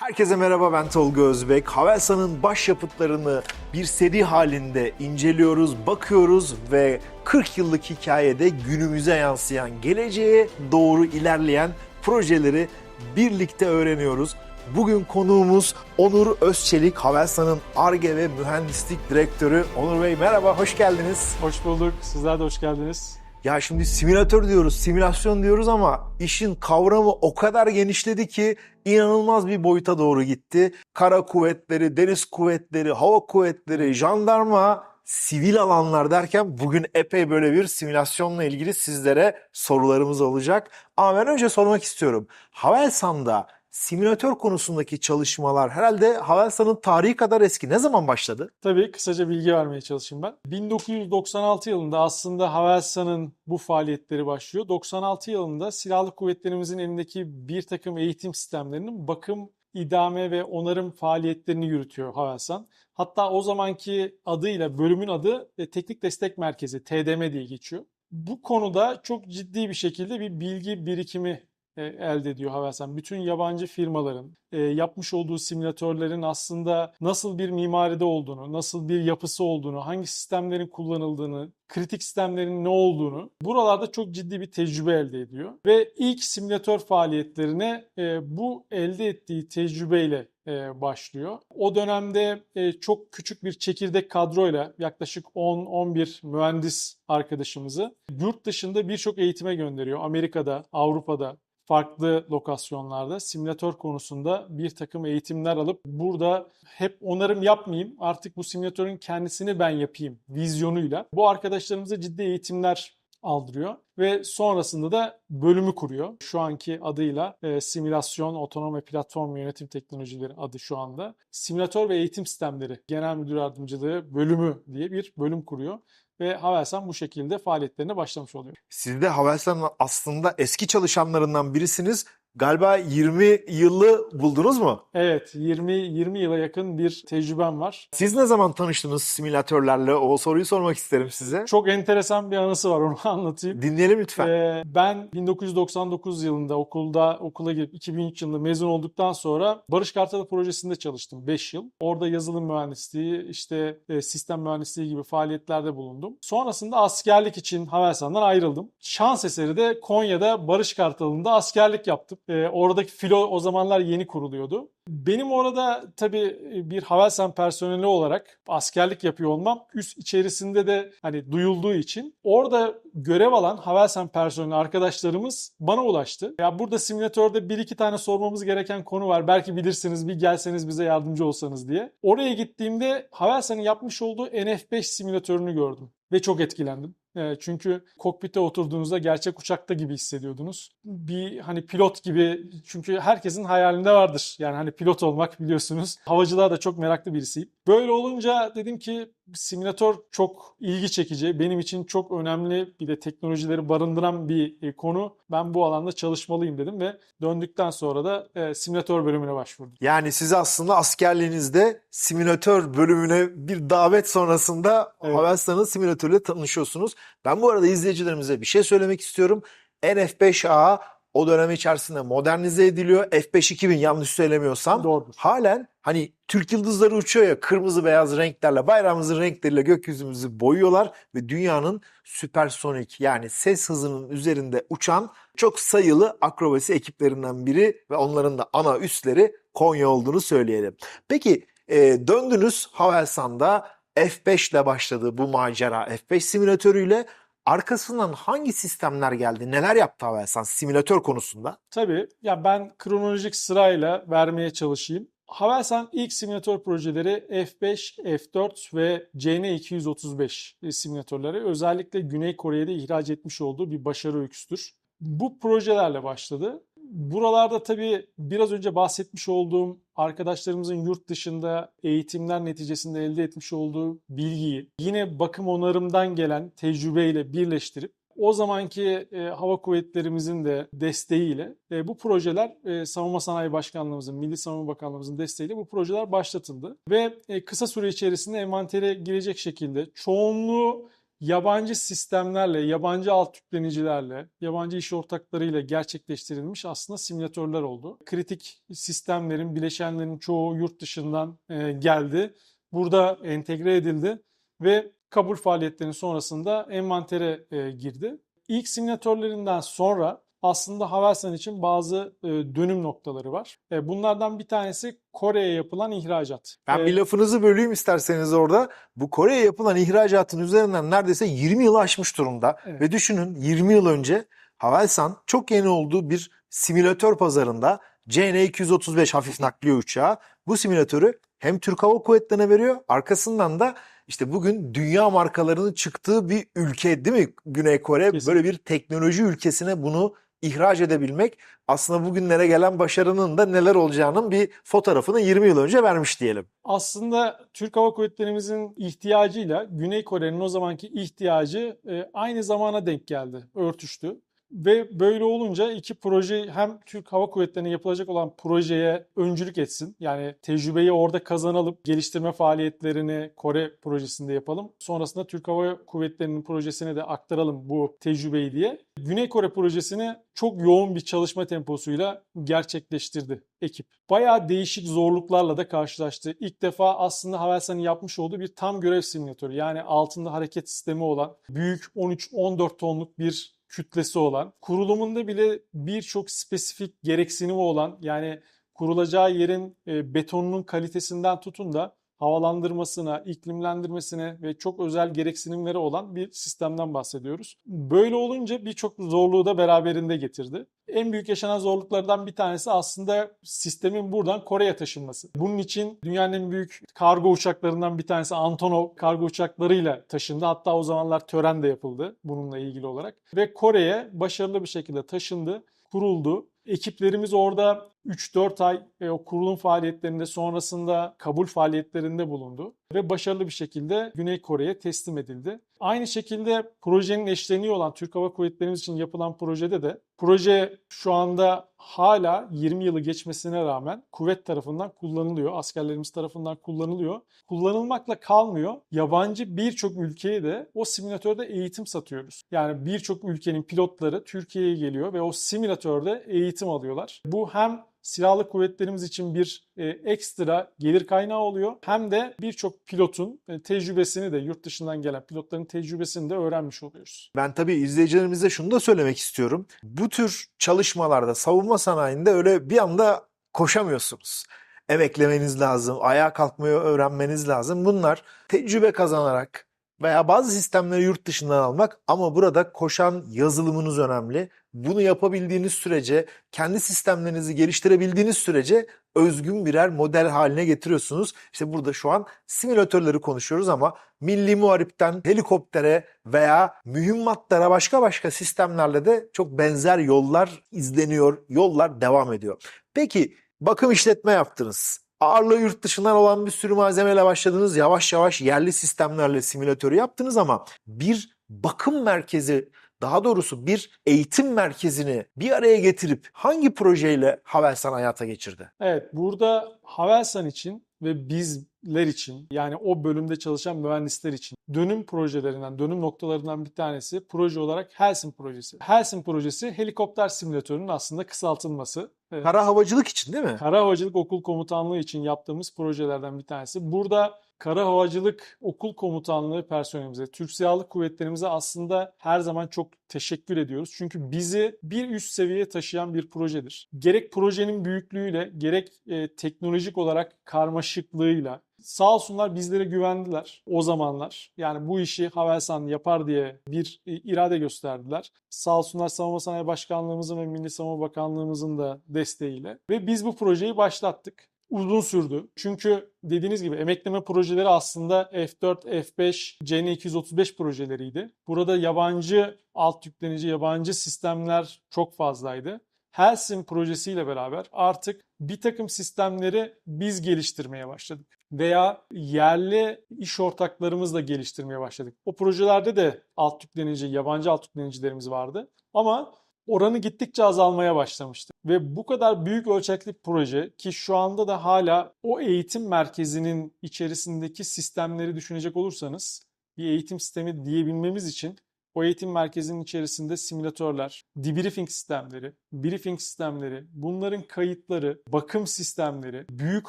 Herkese merhaba ben Tolga Özbek. Havelsan'ın başyapıtlarını bir seri halinde inceliyoruz, bakıyoruz ve 40 yıllık hikayede günümüze yansıyan, geleceğe doğru ilerleyen projeleri birlikte öğreniyoruz. Bugün konuğumuz Onur Özçelik, Havelsan'ın ARGE ve Mühendislik Direktörü. Onur Bey merhaba, hoş geldiniz. Hoş bulduk. Sizler de hoş geldiniz. Ya şimdi simülatör diyoruz, simülasyon diyoruz ama işin kavramı o kadar genişledi ki inanılmaz bir boyuta doğru gitti. Kara kuvvetleri, deniz kuvvetleri, hava kuvvetleri, jandarma, sivil alanlar derken bugün epey böyle bir simülasyonla ilgili sizlere sorularımız olacak. Ama ben önce sormak istiyorum. Havelsan'da simülatör konusundaki çalışmalar herhalde Havelsan'ın tarihi kadar eski. Ne zaman başladı? Tabii kısaca bilgi vermeye çalışayım ben. 1996 yılında aslında Havelsan'ın bu faaliyetleri başlıyor. 96 yılında silahlı kuvvetlerimizin elindeki bir takım eğitim sistemlerinin bakım, idame ve onarım faaliyetlerini yürütüyor Havelsan. Hatta o zamanki adıyla bölümün adı e, Teknik Destek Merkezi TDM diye geçiyor. Bu konuda çok ciddi bir şekilde bir bilgi birikimi elde ediyor Havelsan. Bütün yabancı firmaların e, yapmış olduğu simülatörlerin aslında nasıl bir mimaride olduğunu, nasıl bir yapısı olduğunu, hangi sistemlerin kullanıldığını, kritik sistemlerin ne olduğunu buralarda çok ciddi bir tecrübe elde ediyor. Ve ilk simülatör faaliyetlerine e, bu elde ettiği tecrübeyle e, başlıyor. O dönemde e, çok küçük bir çekirdek kadroyla yaklaşık 10-11 mühendis arkadaşımızı yurt dışında birçok eğitime gönderiyor. Amerika'da, Avrupa'da, farklı lokasyonlarda simülatör konusunda bir takım eğitimler alıp burada hep onarım yapmayayım artık bu simülatörün kendisini ben yapayım vizyonuyla bu arkadaşlarımıza ciddi eğitimler aldırıyor ve sonrasında da bölümü kuruyor. Şu anki adıyla e, simülasyon, otonom ve platform yönetim teknolojileri adı şu anda. Simülatör ve eğitim sistemleri genel müdür yardımcılığı bölümü diye bir bölüm kuruyor ve Havelsan bu şekilde faaliyetlerine başlamış oluyor. Siz de Havelsan'ın aslında eski çalışanlarından birisiniz. Galiba 20 yılı buldunuz mu? Evet, 20 20 yıla yakın bir tecrübem var. Siz ne zaman tanıştınız simülatörlerle? O soruyu sormak isterim size. Çok enteresan bir anısı var onu anlatayım. Dinleyelim lütfen. Ee, ben 1999 yılında okulda okula girip 2003 yılında mezun olduktan sonra Barış Kartalı projesinde çalıştım 5 yıl. Orada yazılım mühendisliği, işte e, sistem mühendisliği gibi faaliyetlerde bulundum. Sonrasında askerlik için Havelsan'dan ayrıldım. Şans eseri de Konya'da Barış Kartalı'nda askerlik yaptım. E, oradaki filo o zamanlar yeni kuruluyordu. Benim orada tabii bir Havelsan personeli olarak askerlik yapıyor olmam üst içerisinde de hani duyulduğu için orada görev alan Havelsan personeli arkadaşlarımız bana ulaştı. Ya burada simülatörde bir iki tane sormamız gereken konu var. Belki bilirsiniz bir gelseniz bize yardımcı olsanız diye. Oraya gittiğimde Havelsan'ın yapmış olduğu NF5 simülatörünü gördüm ve çok etkilendim. E, Çünkü kokpite oturduğunuzda gerçek uçakta gibi hissediyordunuz. Bir hani pilot gibi çünkü herkesin hayalinde vardır. Yani hani pilot olmak biliyorsunuz. Havacılığa da çok meraklı birisiyim. Böyle olunca dedim ki simülatör çok ilgi çekici. Benim için çok önemli bir de teknolojileri barındıran bir e, konu. Ben bu alanda çalışmalıyım dedim ve döndükten sonra da e, simülatör bölümüne başvurdum. Yani siz aslında askerliğinizde simülatör bölümüne bir davet sonrasında Evet. Havelsan'ın simülatörüyle tanışıyorsunuz. Ben bu arada izleyicilerimize bir şey söylemek istiyorum. NF5A o dönem içerisinde modernize ediliyor. F5 2000 yanlış söylemiyorsam. Doğrudur. Halen hani Türk yıldızları uçuyor ya kırmızı beyaz renklerle bayrağımızın renkleriyle gökyüzümüzü boyuyorlar ve dünyanın süpersonik yani ses hızının üzerinde uçan çok sayılı akrobasi ekiplerinden biri ve onların da ana üsleri Konya olduğunu söyleyelim. Peki e, döndünüz Havelsan'da F5 ile başladı bu macera F5 simülatörüyle. Arkasından hangi sistemler geldi? Neler yaptı Havelsan simülatör konusunda? Tabii. Ya ben kronolojik sırayla vermeye çalışayım. Havelsan ilk simülatör projeleri F5, F4 ve CN235 simülatörleri özellikle Güney Kore'de ihraç etmiş olduğu bir başarı öyküsüdür. Bu projelerle başladı. Buralarda tabii biraz önce bahsetmiş olduğum arkadaşlarımızın yurt dışında eğitimler neticesinde elde etmiş olduğu bilgiyi yine bakım onarımdan gelen tecrübeyle birleştirip o zamanki e, hava kuvvetlerimizin de desteğiyle e, bu projeler e, Savunma Sanayi Başkanlığımızın, Milli Savunma Bakanlığımızın desteğiyle bu projeler başlatıldı. Ve e, kısa süre içerisinde envantere girecek şekilde çoğunluğu yabancı sistemlerle, yabancı alt yüklenicilerle, yabancı iş ortaklarıyla gerçekleştirilmiş aslında simülatörler oldu. Kritik sistemlerin, bileşenlerin çoğu yurt dışından e, geldi. Burada entegre edildi ve kabul faaliyetlerinin sonrasında envantere e, girdi. İlk simülatörlerinden sonra aslında Havelsan için bazı e, dönüm noktaları var. E, bunlardan bir tanesi Kore'ye yapılan ihracat. Ben E, bir lafınızı böleyim isterseniz orada. Bu Kore'ye yapılan ihracatın üzerinden neredeyse 20 yılı aşmış durumda. Evet. Ve düşünün 20 yıl önce Havelsan çok yeni olduğu bir simülatör pazarında CN-235 hafif nakliye uçağı bu simülatörü hem Türk Hava Kuvvetleri'ne veriyor arkasından da işte bugün dünya markalarının çıktığı bir ülke değil mi Güney Kore? Kesinlikle. Böyle bir teknoloji ülkesine bunu ihraç edebilmek aslında bugünlere gelen başarının da neler olacağının bir fotoğrafını 20 yıl önce vermiş diyelim. Aslında Türk Hava Kuvvetlerimizin ihtiyacıyla Güney Kore'nin o zamanki ihtiyacı e, aynı zamana denk geldi, örtüştü. Ve böyle olunca iki proje hem Türk Hava Kuvvetleri'ne yapılacak olan projeye öncülük etsin. Yani tecrübeyi orada kazanalım, geliştirme faaliyetlerini Kore projesinde yapalım. Sonrasında Türk Hava Kuvvetleri'nin projesine de aktaralım bu tecrübeyi diye. Güney Kore projesini çok yoğun bir çalışma temposuyla gerçekleştirdi ekip. Bayağı değişik zorluklarla da karşılaştı. İlk defa aslında Havelsan'ın yapmış olduğu bir tam görev simülatörü. Yani altında hareket sistemi olan, büyük 13-14 tonluk bir kütlesi olan, kurulumunda bile birçok spesifik gereksinimi olan yani kurulacağı yerin e, betonunun kalitesinden tutun da havalandırmasına, iklimlendirmesine ve çok özel gereksinimleri olan bir sistemden bahsediyoruz. Böyle olunca birçok zorluğu da beraberinde getirdi. En büyük yaşanan zorluklardan bir tanesi aslında sistemin buradan Kore'ye taşınması. Bunun için dünyanın en büyük kargo uçaklarından bir tanesi Antonov kargo uçaklarıyla taşındı. Hatta o zamanlar tören de yapıldı bununla ilgili olarak. Ve Kore'ye başarılı bir şekilde taşındı, kuruldu. Ekiplerimiz orada 3-4 ay e, o kurulum faaliyetlerinde sonrasında kabul faaliyetlerinde bulundu ve başarılı bir şekilde Güney Kore'ye teslim edildi. Aynı şekilde projenin eşleniği olan Türk Hava Kuvvetlerimiz için yapılan projede de proje şu anda hala 20 yılı geçmesine rağmen kuvvet tarafından kullanılıyor, askerlerimiz tarafından kullanılıyor. Kullanılmakla kalmıyor. Yabancı birçok ülkeye de o simülatörde eğitim satıyoruz. Yani birçok ülkenin pilotları Türkiye'ye geliyor ve o simülatörde eğitim alıyorlar. Bu hem silahlı kuvvetlerimiz için bir e, ekstra gelir kaynağı oluyor. Hem de birçok pilotun e, tecrübesini de yurt dışından gelen pilotların tecrübesini de öğrenmiş oluyoruz. Ben tabii izleyicilerimize şunu da söylemek istiyorum. Bu tür çalışmalarda savunma sanayinde öyle bir anda koşamıyorsunuz. Emeklemeniz lazım, ayağa kalkmayı öğrenmeniz lazım. Bunlar tecrübe kazanarak veya bazı sistemleri yurt dışından almak ama burada koşan yazılımınız önemli. Bunu yapabildiğiniz sürece, kendi sistemlerinizi geliştirebildiğiniz sürece özgün birer model haline getiriyorsunuz. İşte burada şu an simülatörleri konuşuyoruz ama milli muharipten helikoptere veya mühimmatlara başka başka sistemlerle de çok benzer yollar izleniyor, yollar devam ediyor. Peki bakım işletme yaptınız. Ağırlığı yurt dışından olan bir sürü malzemeyle başladınız. Yavaş yavaş yerli sistemlerle simülatörü yaptınız ama bir bakım merkezi daha doğrusu bir eğitim merkezini bir araya getirip hangi projeyle Havelsan hayata geçirdi? Evet, burada Havelsan için ve bizler için yani o bölümde çalışan mühendisler için dönüm projelerinden, dönüm noktalarından bir tanesi proje olarak Helsin projesi. Helsin projesi helikopter simülatörünün aslında kısaltılması. Evet. Kara havacılık için değil mi? Kara Havacılık Okul Komutanlığı için yaptığımız projelerden bir tanesi. Burada Kara Havacılık Okul Komutanlığı personelimize, Türk Silahlı Kuvvetlerimize aslında her zaman çok teşekkür ediyoruz. Çünkü bizi bir üst seviyeye taşıyan bir projedir. Gerek projenin büyüklüğüyle, gerek e, teknolojik olarak karmaşıklığıyla Sağ olsunlar bizlere güvendiler o zamanlar. Yani bu işi Havelsan yapar diye bir e, irade gösterdiler. Sağ olsunlar Savunma Sanayi Başkanlığımızın ve Milli Savunma Bakanlığımızın da desteğiyle. Ve biz bu projeyi başlattık. Uzun sürdü. Çünkü dediğiniz gibi emekleme projeleri aslında F4, F5, CN235 projeleriydi. Burada yabancı alt yüklenici, yabancı sistemler çok fazlaydı. Helsin projesiyle beraber artık bir takım sistemleri biz geliştirmeye başladık. Veya yerli iş ortaklarımızla geliştirmeye başladık. O projelerde de alt yüklenici, yabancı alt yüklenicilerimiz vardı. Ama oranı gittikçe azalmaya başlamıştı. Ve bu kadar büyük ölçekli proje ki şu anda da hala o eğitim merkezinin içerisindeki sistemleri düşünecek olursanız bir eğitim sistemi diyebilmemiz için o eğitim merkezinin içerisinde simülatörler, debriefing sistemleri, briefing sistemleri, bunların kayıtları, bakım sistemleri, büyük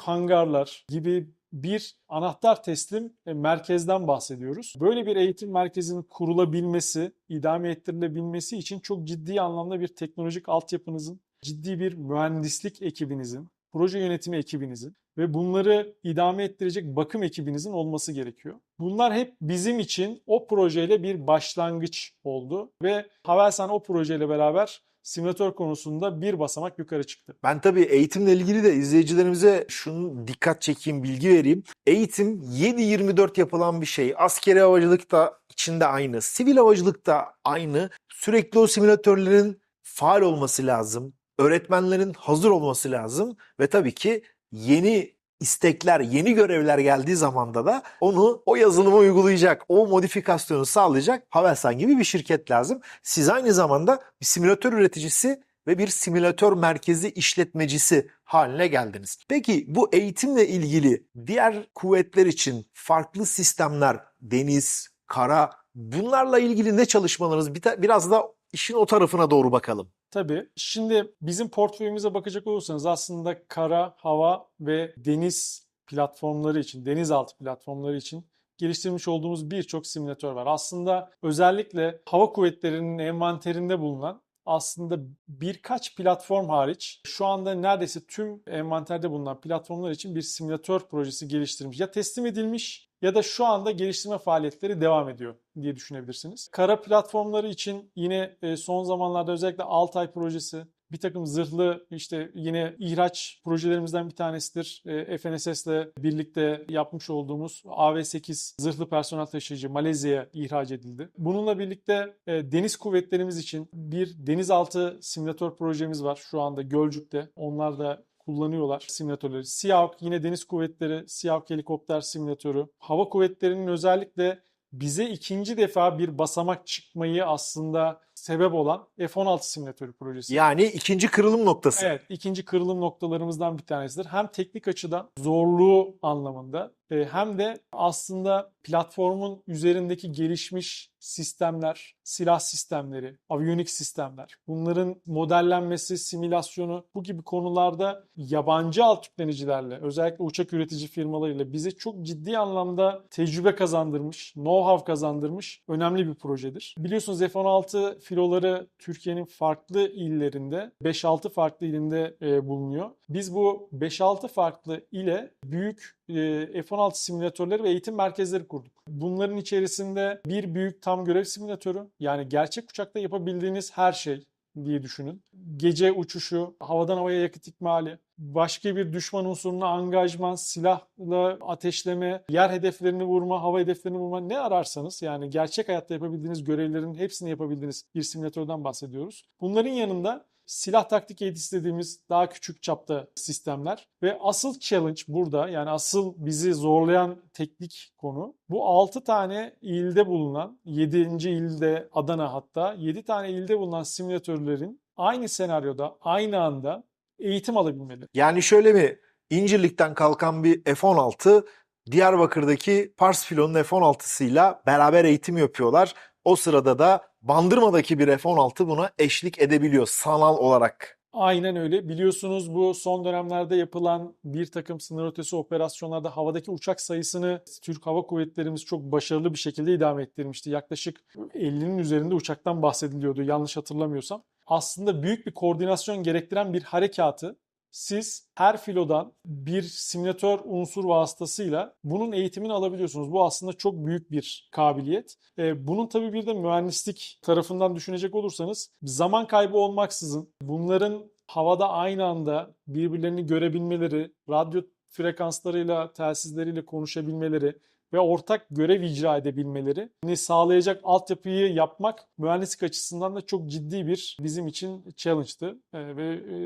hangarlar gibi bir anahtar teslim e, merkezden bahsediyoruz. Böyle bir eğitim merkezinin kurulabilmesi, idame ettirilebilmesi için çok ciddi anlamda bir teknolojik altyapınızın, ciddi bir mühendislik ekibinizin, proje yönetimi ekibinizin ve bunları idame ettirecek bakım ekibinizin olması gerekiyor. Bunlar hep bizim için o projeyle bir başlangıç oldu ve Havelsan o projeyle beraber simülatör konusunda bir basamak yukarı çıktı. Ben tabii eğitimle ilgili de izleyicilerimize şunu dikkat çekeyim, bilgi vereyim. Eğitim 7-24 yapılan bir şey. Askeri havacılık da içinde aynı. Sivil havacılık da aynı. Sürekli o simülatörlerin faal olması lazım. Öğretmenlerin hazır olması lazım. Ve tabii ki yeni istekler, yeni görevler geldiği zamanda da onu o yazılıma uygulayacak, o modifikasyonu sağlayacak Havelsan gibi bir şirket lazım. Siz aynı zamanda bir simülatör üreticisi ve bir simülatör merkezi işletmecisi haline geldiniz. Peki bu eğitimle ilgili diğer kuvvetler için farklı sistemler, deniz, kara bunlarla ilgili ne çalışmalarınız? Biraz da işin o tarafına doğru bakalım. Tabii. Şimdi bizim portföyümüze bakacak olursanız aslında kara, hava ve deniz platformları için, denizaltı platformları için geliştirmiş olduğumuz birçok simülatör var. Aslında özellikle hava kuvvetlerinin envanterinde bulunan aslında birkaç platform hariç şu anda neredeyse tüm envanterde bulunan platformlar için bir simülatör projesi geliştirilmiş. Ya teslim edilmiş ya da şu anda geliştirme faaliyetleri devam ediyor diye düşünebilirsiniz. Kara platformları için yine e, son zamanlarda özellikle Altay projesi bir takım zırhlı işte yine ihraç projelerimizden bir tanesidir. E, FNSS ile birlikte yapmış olduğumuz AV8 zırhlı personel taşıyıcı Malezya'ya ihraç edildi. Bununla birlikte e, deniz kuvvetlerimiz için bir denizaltı simülatör projemiz var şu anda Gölcük'te. Onlar da kullanıyorlar simülatörleri. SİAVK yine deniz kuvvetleri, SİAVK helikopter simülatörü. Hava kuvvetlerinin özellikle bize ikinci defa bir basamak çıkmayı aslında sebep olan F-16 simülatörü projesi. Yani ikinci kırılım noktası. Evet, ikinci kırılım noktalarımızdan bir tanesidir. Hem teknik açıdan zorluğu anlamında ee, hem de aslında platformun üzerindeki gelişmiş sistemler, silah sistemleri, aviyonik sistemler, bunların modellenmesi, simülasyonu bu gibi konularda yabancı alt yüklenicilerle, özellikle uçak üretici firmalarıyla bize çok ciddi anlamda tecrübe kazandırmış, know-how kazandırmış önemli bir projedir. Biliyorsunuz F-16 filoları Türkiye'nin farklı illerinde, 5-6 farklı ilinde e, bulunuyor. Biz bu 5-6 farklı ile büyük e, F-16 altı simülatörleri ve eğitim merkezleri kurduk. Bunların içerisinde bir büyük tam görev simülatörü yani gerçek uçakta yapabildiğiniz her şey diye düşünün. Gece uçuşu, havadan havaya yakıt ikmali, başka bir düşman unsuruna angajman, silahla ateşleme, yer hedeflerini vurma, hava hedeflerini vurma ne ararsanız yani gerçek hayatta yapabildiğiniz görevlerin hepsini yapabildiğiniz bir simülatörden bahsediyoruz. Bunların yanında silah taktik eğitisi dediğimiz daha küçük çapta sistemler ve asıl challenge burada yani asıl bizi zorlayan teknik konu bu 6 tane ilde bulunan 7. ilde Adana hatta 7 tane ilde bulunan simülatörlerin aynı senaryoda aynı anda eğitim alabilmeleri. Yani şöyle mi? İncirlik'ten kalkan bir F-16 Diyarbakır'daki Pars filonun F-16'sıyla beraber eğitim yapıyorlar. O sırada da Bandırma'daki bir F-16 buna eşlik edebiliyor sanal olarak. Aynen öyle. Biliyorsunuz bu son dönemlerde yapılan bir takım sınır ötesi operasyonlarda havadaki uçak sayısını Türk Hava Kuvvetlerimiz çok başarılı bir şekilde idame ettirmişti. Yaklaşık 50'nin üzerinde uçaktan bahsediliyordu yanlış hatırlamıyorsam. Aslında büyük bir koordinasyon gerektiren bir harekatı siz her filodan bir simülatör unsur vasıtasıyla bunun eğitimini alabiliyorsunuz. Bu aslında çok büyük bir kabiliyet. Ee, bunun tabii bir de mühendislik tarafından düşünecek olursanız zaman kaybı olmaksızın bunların havada aynı anda birbirlerini görebilmeleri, radyo frekanslarıyla, telsizleriyle konuşabilmeleri ve ortak görev icra edebilmelerini sağlayacak altyapıyı yapmak mühendislik açısından da çok ciddi bir bizim için challenge'tı. Ee, ve e,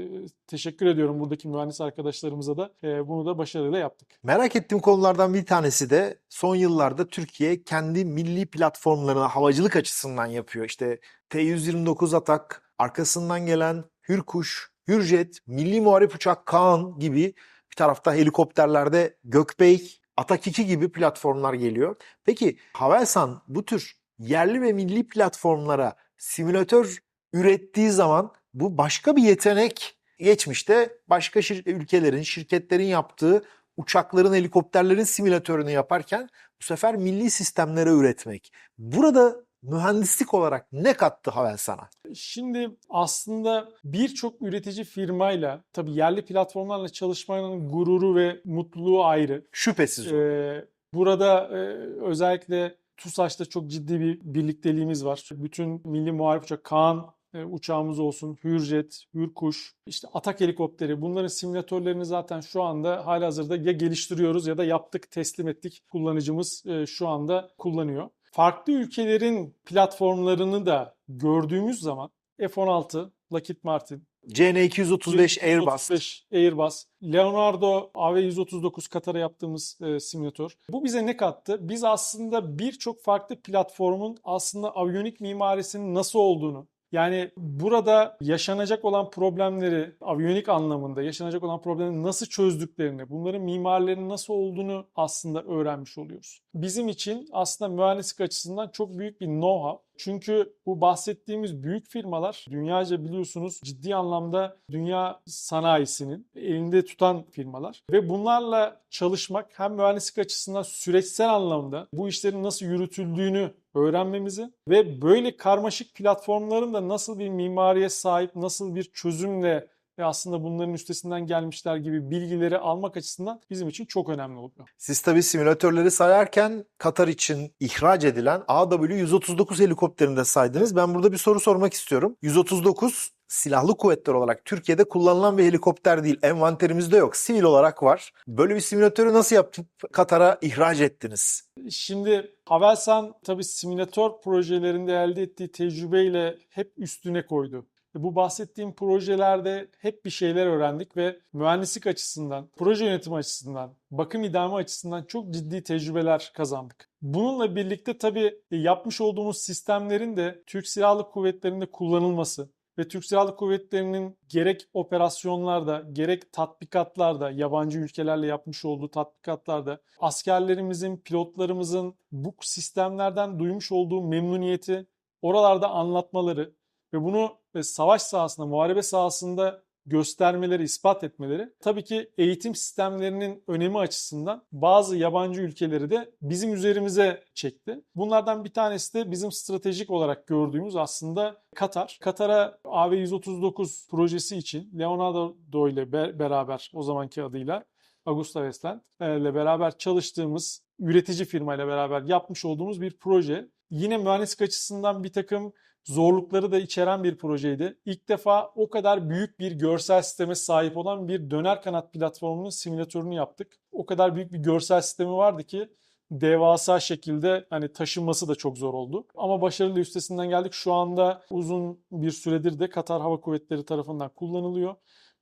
teşekkür ediyorum buradaki mühendis arkadaşlarımıza da. E, bunu da başarıyla yaptık. Merak ettiğim konulardan bir tanesi de son yıllarda Türkiye kendi milli platformlarını havacılık açısından yapıyor. İşte T-129 Atak, arkasından gelen Hürkuş, Hürjet, Milli Muharip Uçak Kaan gibi bir tarafta helikopterlerde Gökbey, Atak 2 gibi platformlar geliyor. Peki Havelsan bu tür yerli ve milli platformlara simülatör ürettiği zaman bu başka bir yetenek. Geçmişte başka şir- ülkelerin, şirketlerin yaptığı uçakların, helikopterlerin simülatörünü yaparken bu sefer milli sistemlere üretmek. Burada mühendislik olarak ne kattı Havelsan'a? Şimdi aslında birçok üretici firmayla tabii yerli platformlarla çalışmanın gururu ve mutluluğu ayrı. Şüphesiz. Ee, burada e, özellikle TUSAŞ'ta çok ciddi bir birlikteliğimiz var. Bütün milli muharip uçak Kaan e, uçağımız olsun, Hürjet, Hürkuş, işte Atak helikopteri bunların simülatörlerini zaten şu anda halihazırda ya geliştiriyoruz ya da yaptık, teslim ettik. Kullanıcımız e, şu anda kullanıyor. Farklı ülkelerin platformlarını da gördüğümüz zaman F-16, Lockheed Martin, CN235 Airbus. 135 Airbus, Leonardo AV139 Katar'a yaptığımız e, simülatör. Bu bize ne kattı? Biz aslında birçok farklı platformun aslında aviyonik mimarisinin nasıl olduğunu, yani burada yaşanacak olan problemleri, aviyonik anlamında yaşanacak olan problemleri nasıl çözdüklerini, bunların mimarilerinin nasıl olduğunu aslında öğrenmiş oluyoruz. Bizim için aslında mühendislik açısından çok büyük bir know-how. Çünkü bu bahsettiğimiz büyük firmalar dünyaca biliyorsunuz ciddi anlamda dünya sanayisinin elinde tutan firmalar. Ve bunlarla çalışmak hem mühendislik açısından süreçsel anlamda bu işlerin nasıl yürütüldüğünü öğrenmemizi ve böyle karmaşık platformların da nasıl bir mimariye sahip, nasıl bir çözümle ve aslında bunların üstesinden gelmişler gibi bilgileri almak açısından bizim için çok önemli oluyor. Siz tabii simülatörleri sayarken Katar için ihraç edilen AW-139 helikopterini de saydınız. Ben burada bir soru sormak istiyorum. 139 silahlı kuvvetler olarak Türkiye'de kullanılan bir helikopter değil. Envanterimizde yok. Sivil olarak var. Böyle bir simülatörü nasıl yapıp Katar'a ihraç ettiniz? Şimdi Havelsan tabii simülatör projelerinde elde ettiği tecrübeyle hep üstüne koydu. Bu bahsettiğim projelerde hep bir şeyler öğrendik ve mühendislik açısından, proje yönetimi açısından, bakım idame açısından çok ciddi tecrübeler kazandık. Bununla birlikte tabii yapmış olduğumuz sistemlerin de Türk Silahlı Kuvvetleri'nde kullanılması ve Türk Silahlı Kuvvetleri'nin gerek operasyonlarda gerek tatbikatlarda yabancı ülkelerle yapmış olduğu tatbikatlarda askerlerimizin, pilotlarımızın bu sistemlerden duymuş olduğu memnuniyeti oralarda anlatmaları ve bunu e, savaş sahasında, muharebe sahasında göstermeleri, ispat etmeleri tabii ki eğitim sistemlerinin önemi açısından bazı yabancı ülkeleri de bizim üzerimize çekti. Bunlardan bir tanesi de bizim stratejik olarak gördüğümüz aslında Katar. Katar'a AV-139 projesi için Leonardo ile be- beraber o zamanki adıyla Augusta Westland e, ile beraber çalıştığımız üretici firmayla beraber yapmış olduğumuz bir proje. Yine mühendislik açısından bir takım zorlukları da içeren bir projeydi. İlk defa o kadar büyük bir görsel sisteme sahip olan bir döner kanat platformunun simülatörünü yaptık. O kadar büyük bir görsel sistemi vardı ki devasa şekilde hani taşınması da çok zor oldu. Ama başarılı üstesinden geldik. Şu anda uzun bir süredir de Katar Hava Kuvvetleri tarafından kullanılıyor.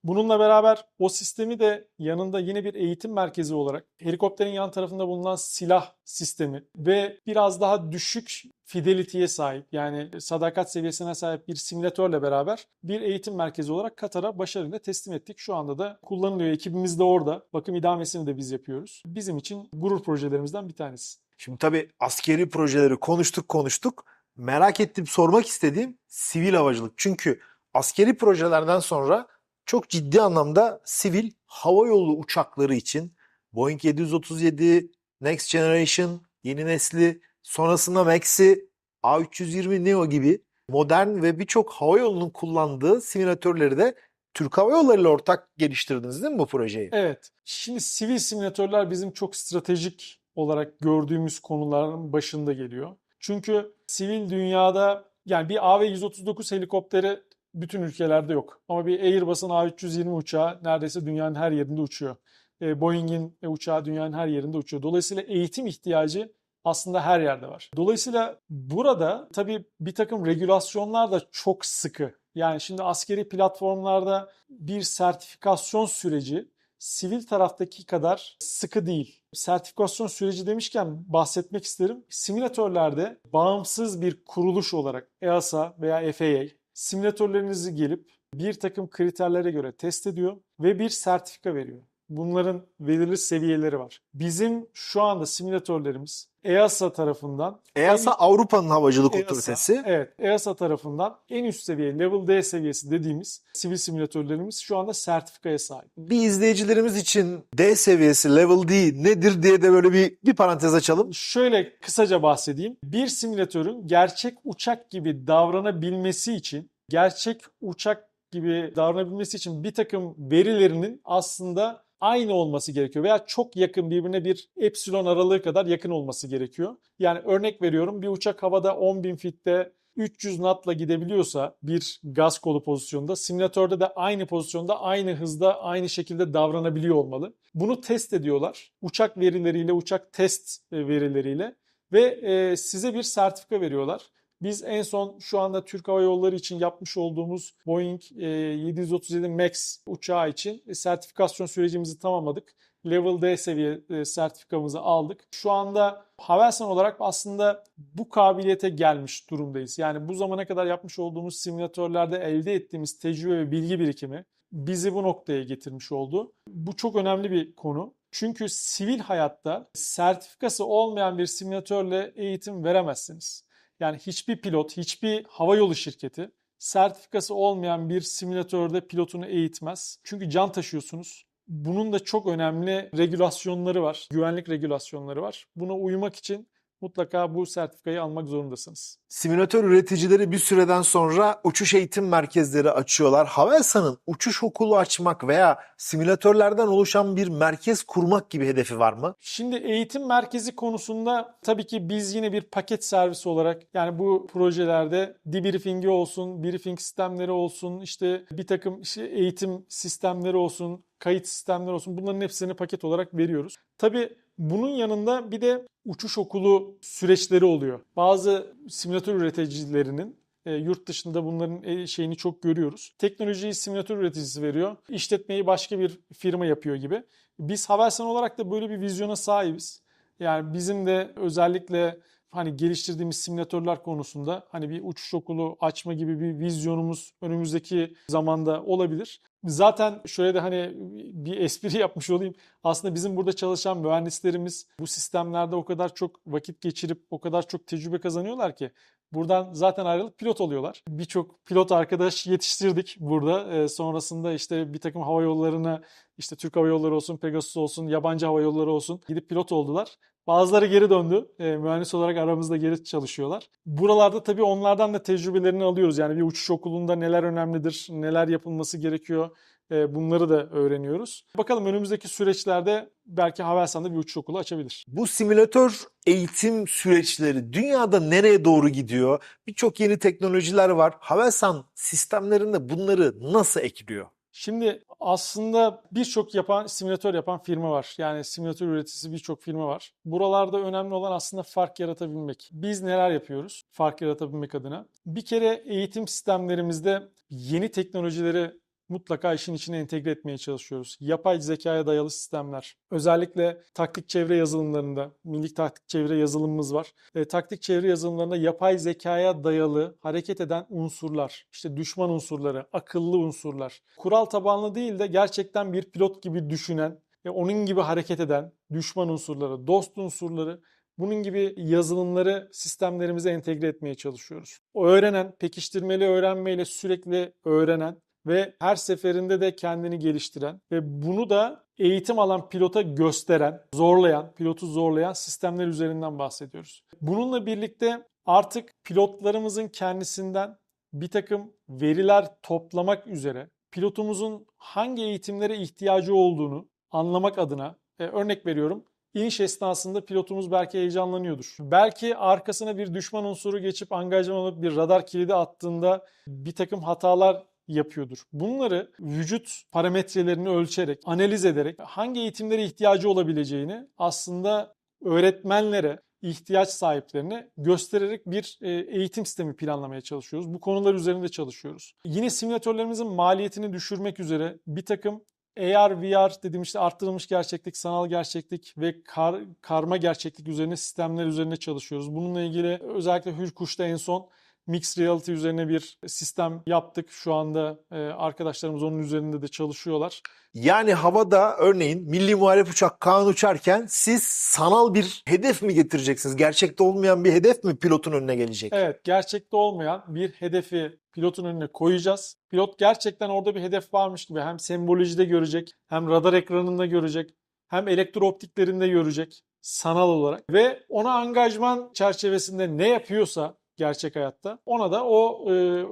Bununla beraber o sistemi de yanında yine bir eğitim merkezi olarak helikopterin yan tarafında bulunan silah sistemi ve biraz daha düşük fidelity'ye sahip yani sadakat seviyesine sahip bir simülatörle beraber bir eğitim merkezi olarak Katar'a başarıyla teslim ettik. Şu anda da kullanılıyor. Ekibimiz de orada. Bakım idamesini de biz yapıyoruz. Bizim için gurur projelerimizden bir tanesi. Şimdi tabii askeri projeleri konuştuk konuştuk. Merak ettiğim, sormak istediğim sivil havacılık. Çünkü askeri projelerden sonra çok ciddi anlamda sivil hava yolu uçakları için Boeing 737, Next Generation, yeni nesli, sonrasında Max'i, A320 Neo gibi modern ve birçok hava yolunun kullandığı simülatörleri de Türk Hava Yolları ile ortak geliştirdiniz değil mi bu projeyi? Evet. Şimdi sivil simülatörler bizim çok stratejik olarak gördüğümüz konuların başında geliyor. Çünkü sivil dünyada yani bir AV-139 helikopteri bütün ülkelerde yok. Ama bir Airbus'un A320 uçağı neredeyse dünyanın her yerinde uçuyor. E, Boeing'in e, uçağı dünyanın her yerinde uçuyor. Dolayısıyla eğitim ihtiyacı aslında her yerde var. Dolayısıyla burada tabii bir takım regülasyonlar da çok sıkı. Yani şimdi askeri platformlarda bir sertifikasyon süreci sivil taraftaki kadar sıkı değil. Sertifikasyon süreci demişken bahsetmek isterim. Simülatörlerde bağımsız bir kuruluş olarak EASA veya FAA simülatörlerinizi gelip bir takım kriterlere göre test ediyor ve bir sertifika veriyor. Bunların belirli seviyeleri var. Bizim şu anda simülatörlerimiz EASA tarafından EASA Avrupa'nın havacılık EASA, otoritesi. Evet, EASA tarafından en üst seviye Level D seviyesi dediğimiz sivil simülatörlerimiz şu anda sertifikaya sahip. Bir izleyicilerimiz için D seviyesi level D nedir diye de böyle bir bir parantez açalım. Şöyle kısaca bahsedeyim. Bir simülatörün gerçek uçak gibi davranabilmesi için, gerçek uçak gibi davranabilmesi için bir takım verilerinin aslında aynı olması gerekiyor veya çok yakın birbirine bir epsilon aralığı kadar yakın olması gerekiyor. Yani örnek veriyorum bir uçak havada 10.000 fitte 300 knotla gidebiliyorsa bir gaz kolu pozisyonda simülatörde de aynı pozisyonda aynı hızda aynı şekilde davranabiliyor olmalı. Bunu test ediyorlar. Uçak verileriyle, uçak test e, verileriyle ve e, size bir sertifika veriyorlar. Biz en son şu anda Türk Hava Yolları için yapmış olduğumuz Boeing e, 737 MAX uçağı için e, sertifikasyon sürecimizi tamamladık. Level D seviye e, sertifikamızı aldık. Şu anda Havelsan olarak aslında bu kabiliyete gelmiş durumdayız. Yani bu zamana kadar yapmış olduğumuz simülatörlerde elde ettiğimiz tecrübe ve bilgi birikimi bizi bu noktaya getirmiş oldu. Bu çok önemli bir konu. Çünkü sivil hayatta sertifikası olmayan bir simülatörle eğitim veremezsiniz. Yani hiçbir pilot, hiçbir havayolu şirketi sertifikası olmayan bir simülatörde pilotunu eğitmez. Çünkü can taşıyorsunuz. Bunun da çok önemli regülasyonları var, güvenlik regülasyonları var. Buna uymak için mutlaka bu sertifikayı almak zorundasınız. Simülatör üreticileri bir süreden sonra uçuş eğitim merkezleri açıyorlar. Havelsan'ın uçuş okulu açmak veya simülatörlerden oluşan bir merkez kurmak gibi hedefi var mı? Şimdi eğitim merkezi konusunda tabii ki biz yine bir paket servisi olarak yani bu projelerde debriefing'i olsun, briefing sistemleri olsun, işte bir takım işte eğitim sistemleri olsun, kayıt sistemleri olsun bunların hepsini paket olarak veriyoruz. Tabii bunun yanında bir de uçuş okulu süreçleri oluyor. Bazı simülatör üreticilerinin e, yurt dışında bunların e, şeyini çok görüyoruz. Teknolojiyi simülatör üreticisi veriyor. İşletmeyi başka bir firma yapıyor gibi. Biz Havelsan olarak da böyle bir vizyona sahibiz. Yani bizim de özellikle hani geliştirdiğimiz simülatörler konusunda hani bir uçuş okulu açma gibi bir vizyonumuz önümüzdeki zamanda olabilir. Zaten şöyle de hani bir espri yapmış olayım. Aslında bizim burada çalışan mühendislerimiz bu sistemlerde o kadar çok vakit geçirip o kadar çok tecrübe kazanıyorlar ki buradan zaten ayrılıp pilot oluyorlar. Birçok pilot arkadaş yetiştirdik burada. Ee, sonrasında işte bir takım hava yollarına işte Türk Hava Yolları olsun, Pegasus olsun, yabancı hava yolları olsun gidip pilot oldular. Bazıları geri döndü. E, mühendis olarak aramızda geri çalışıyorlar. Buralarda tabii onlardan da tecrübelerini alıyoruz. Yani bir uçuş okulunda neler önemlidir, neler yapılması gerekiyor. E, bunları da öğreniyoruz. Bakalım önümüzdeki süreçlerde belki Havelsan'da bir uçuş okulu açabilir. Bu simülatör eğitim süreçleri dünyada nereye doğru gidiyor? Birçok yeni teknolojiler var. Havelsan sistemlerinde bunları nasıl ekliyor? Şimdi aslında birçok yapan simülatör yapan firma var. Yani simülatör üreticisi birçok firma var. Buralarda önemli olan aslında fark yaratabilmek. Biz neler yapıyoruz fark yaratabilmek adına? Bir kere eğitim sistemlerimizde yeni teknolojileri mutlaka işin içine entegre etmeye çalışıyoruz. Yapay zekaya dayalı sistemler. Özellikle taktik çevre yazılımlarında, milli taktik çevre yazılımımız var. E, taktik çevre yazılımlarında yapay zekaya dayalı hareket eden unsurlar, işte düşman unsurları, akıllı unsurlar. Kural tabanlı değil de gerçekten bir pilot gibi düşünen, ve onun gibi hareket eden düşman unsurları, dost unsurları bunun gibi yazılımları sistemlerimize entegre etmeye çalışıyoruz. O öğrenen, pekiştirmeli öğrenmeyle sürekli öğrenen ve her seferinde de kendini geliştiren ve bunu da eğitim alan pilota gösteren, zorlayan, pilotu zorlayan sistemler üzerinden bahsediyoruz. Bununla birlikte artık pilotlarımızın kendisinden bir takım veriler toplamak üzere pilotumuzun hangi eğitimlere ihtiyacı olduğunu anlamak adına e, örnek veriyorum. İniş esnasında pilotumuz belki heyecanlanıyordur. Belki arkasına bir düşman unsuru geçip angajman olup bir radar kilidi attığında bir takım hatalar yapıyordur. Bunları vücut parametrelerini ölçerek, analiz ederek hangi eğitimlere ihtiyacı olabileceğini aslında öğretmenlere, ihtiyaç sahiplerine göstererek bir e, eğitim sistemi planlamaya çalışıyoruz. Bu konular üzerinde çalışıyoruz. Yine simülatörlerimizin maliyetini düşürmek üzere bir takım AR, VR dediğim işte arttırılmış gerçeklik, sanal gerçeklik ve kar, karma gerçeklik üzerine sistemler üzerine çalışıyoruz. Bununla ilgili özellikle Hürkuş'ta en son Mixed Reality üzerine bir sistem yaptık. Şu anda e, arkadaşlarımız onun üzerinde de çalışıyorlar. Yani havada örneğin milli muharip uçak Kaan uçarken siz sanal bir hedef mi getireceksiniz? Gerçekte olmayan bir hedef mi pilotun önüne gelecek? Evet, gerçekte olmayan bir hedefi pilotun önüne koyacağız. Pilot gerçekten orada bir hedef varmış gibi hem sembolojide görecek, hem radar ekranında görecek, hem elektrooptiklerinde görecek sanal olarak ve ona angajman çerçevesinde ne yapıyorsa gerçek hayatta ona da o e,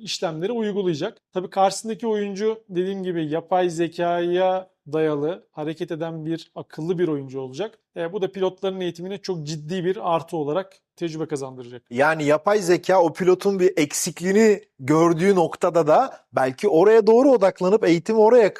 işlemleri uygulayacak. Tabii karşısındaki oyuncu dediğim gibi yapay zekaya dayalı hareket eden bir akıllı bir oyuncu olacak. E, bu da pilotların eğitimine çok ciddi bir artı olarak tecrübe kazandıracak. Yani yapay zeka o pilotun bir eksikliğini gördüğü noktada da belki oraya doğru odaklanıp eğitimi oraya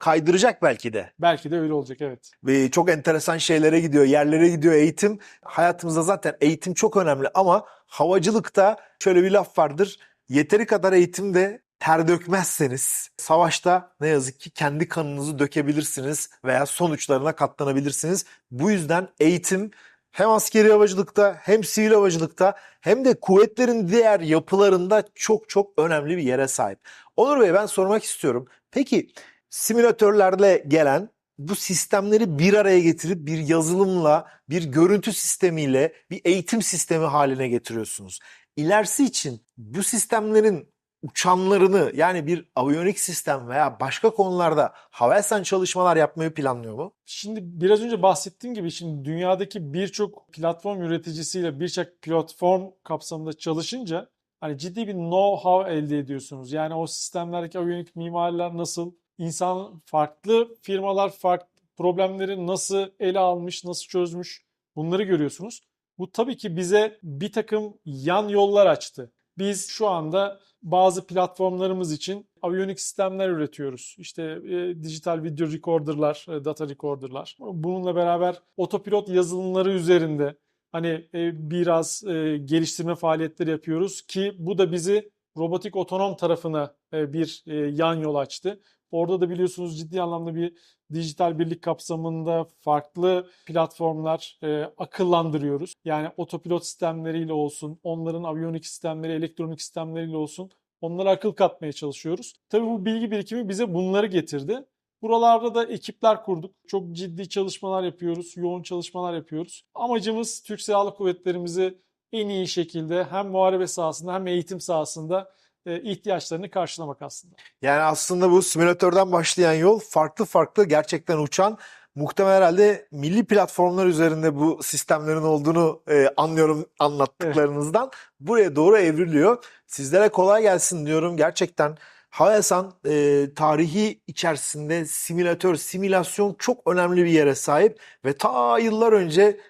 kaydıracak belki de. Belki de öyle olacak evet. Ve çok enteresan şeylere gidiyor, yerlere gidiyor eğitim. Hayatımızda zaten eğitim çok önemli ama havacılıkta şöyle bir laf vardır. Yeteri kadar eğitimde ter dökmezseniz savaşta ne yazık ki kendi kanınızı dökebilirsiniz veya sonuçlarına katlanabilirsiniz. Bu yüzden eğitim hem askeri havacılıkta hem sivil havacılıkta hem de kuvvetlerin diğer yapılarında çok çok önemli bir yere sahip. Onur Bey ben sormak istiyorum. Peki simülatörlerle gelen bu sistemleri bir araya getirip bir yazılımla, bir görüntü sistemiyle bir eğitim sistemi haline getiriyorsunuz. İlerisi için bu sistemlerin uçanlarını yani bir aviyonik sistem veya başka konularda Havelsan çalışmalar yapmayı planlıyor mu? Şimdi biraz önce bahsettiğim gibi şimdi dünyadaki birçok platform üreticisiyle birçok platform kapsamında çalışınca hani ciddi bir know-how elde ediyorsunuz. Yani o sistemlerdeki aviyonik mimariler nasıl, insan farklı firmalar farklı problemleri nasıl ele almış, nasıl çözmüş bunları görüyorsunuz. Bu tabii ki bize bir takım yan yollar açtı. Biz şu anda bazı platformlarımız için aviyonik sistemler üretiyoruz. İşte e, dijital video recorder'lar, e, data recorder'lar. Bununla beraber otopilot yazılımları üzerinde hani e, biraz e, geliştirme faaliyetleri yapıyoruz ki bu da bizi robotik otonom tarafına e, bir e, yan yol açtı. Orada da biliyorsunuz ciddi anlamda bir dijital birlik kapsamında farklı platformlar e, akıllandırıyoruz. Yani otopilot sistemleriyle olsun, onların aviyonik sistemleri, elektronik sistemleriyle olsun onlara akıl katmaya çalışıyoruz. Tabii bu bilgi birikimi bize bunları getirdi. Buralarda da ekipler kurduk. Çok ciddi çalışmalar yapıyoruz, yoğun çalışmalar yapıyoruz. Amacımız Türk Silahlı Kuvvetlerimizi en iyi şekilde hem muharebe sahasında hem eğitim sahasında ihtiyaçlarını karşılamak aslında. Yani aslında bu simülatörden başlayan yol farklı farklı gerçekten uçan muhtemelen herhalde milli platformlar üzerinde bu sistemlerin olduğunu e, anlıyorum anlattıklarınızdan. Buraya doğru evriliyor. Sizlere kolay gelsin diyorum. Gerçekten Havelsan e, tarihi içerisinde simülatör, simülasyon çok önemli bir yere sahip ve ta yıllar önce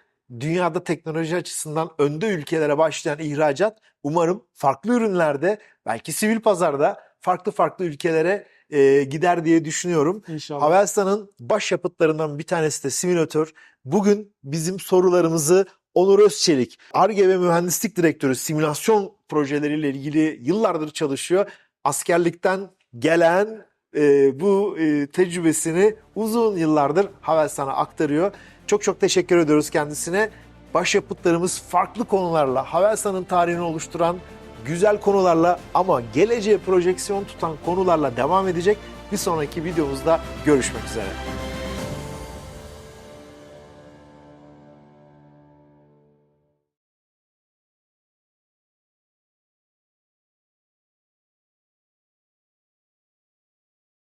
dünyada teknoloji açısından önde ülkelere başlayan ihracat umarım farklı ürünlerde belki sivil pazarda farklı farklı ülkelere e, gider diye düşünüyorum. İnşallah. Havelsan'ın başyapıtlarından bir tanesi de simülatör. Bugün bizim sorularımızı Onur Özçelik, ARGE ve Mühendislik Direktörü simülasyon projeleriyle ilgili yıllardır çalışıyor. Askerlikten gelen e, bu e, tecrübesini uzun yıllardır Havelsan'a aktarıyor. Çok çok teşekkür ediyoruz kendisine. Başyapıtlarımız farklı konularla, Havelsan'ın tarihini oluşturan güzel konularla ama geleceğe projeksiyon tutan konularla devam edecek. Bir sonraki videomuzda görüşmek üzere.